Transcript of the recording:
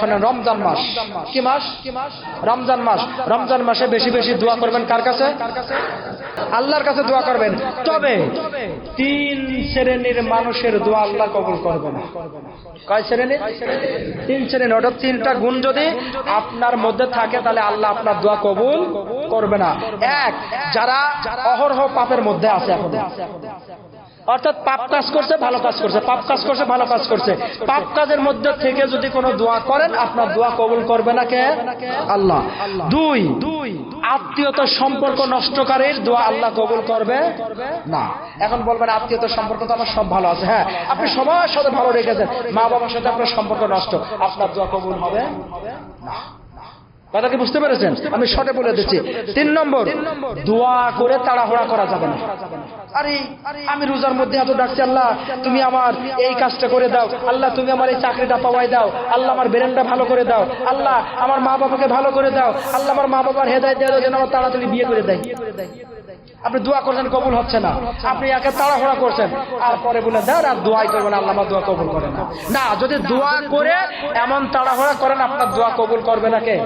শোনেন, রমজান মাস। কি মাস? কি মাস রমজান মাস। রমজান মাসে বেশি বেশি দোয়া করবেন কার কাছে? আল্লাহর কাছে দোয়া করবেন। তবে তিন শ্রেণির মানুষের দোয়া আল্লাহ কবুল করবে না। কয় শ্রেণি? তিন শ্রেণি। ওটা তিনটা গুণ যদি আপনার মধ্যে থাকে, তাহলে আল্লাহ আপনার দোয়া কবুল করবে না। এক, যারা অহরহ পাপের মধ্যে আছে এখন। অর্থাৎ পাপ কাজ করছে, ভালো কাজ করছে। পাপ কাজ করছে, ভালো কাজ করছে। পাপ কাজের মধ্যে থেকে যদি কোনো দোয়া করেন, আপনার দোয়া কবুল করবে না কে? আল্লাহ। দুই দুই আত্মীয়তার সম্পর্ক নষ্টকারীর দোয়া আল্লাহ কবুল করবে না। এখন বলবেন, আত্মীয়তার সম্পর্ক তো আমার সব ভালো আছে। হ্যাঁ আপনি সবার সাথে ভালো রেখেছেন। মা বাবার সাথে আপনার সম্পর্ক নষ্ট। আপনার দোয়া কবুল হবে না। কথা কি বুঝতে পেরেছেন? আমি শর্টে বলে দিচ্ছি। তিন নম্বর দোয়া করে তাড়াহড়া করা যাবে না। আরে আমি রোজার মধ্যে এত ডাকছি আল্লাহ তুমি আমার এই কাজটা করে দাও। আল্লাহ তুমি আমার এই চাকরিটা পাওয়াই দাও। আল্লাহ আমার বেরেনটা ভালো করে দাও। আল্লাহ আমার মা বাবাকে ভালো করে দাও। আল্লাহ আমার মা বাবার হেদায় দেওয়া দাও যেন আমার তাড়াতাড়ি বিয়ে করে দেয়। আপনি দোয়া করছেন কবুল হচ্ছে না। আপনি একে তাড়াহুড়া করছেন। আর পরে বলে দেন, আর দোয়াই করবেন, আল্লাহ আমার দোয়া কবুল করে না, যদি দোয়া করে এমন তাড়াহুড়া করেন, আপনার দোয়া কবুল করবে না কে?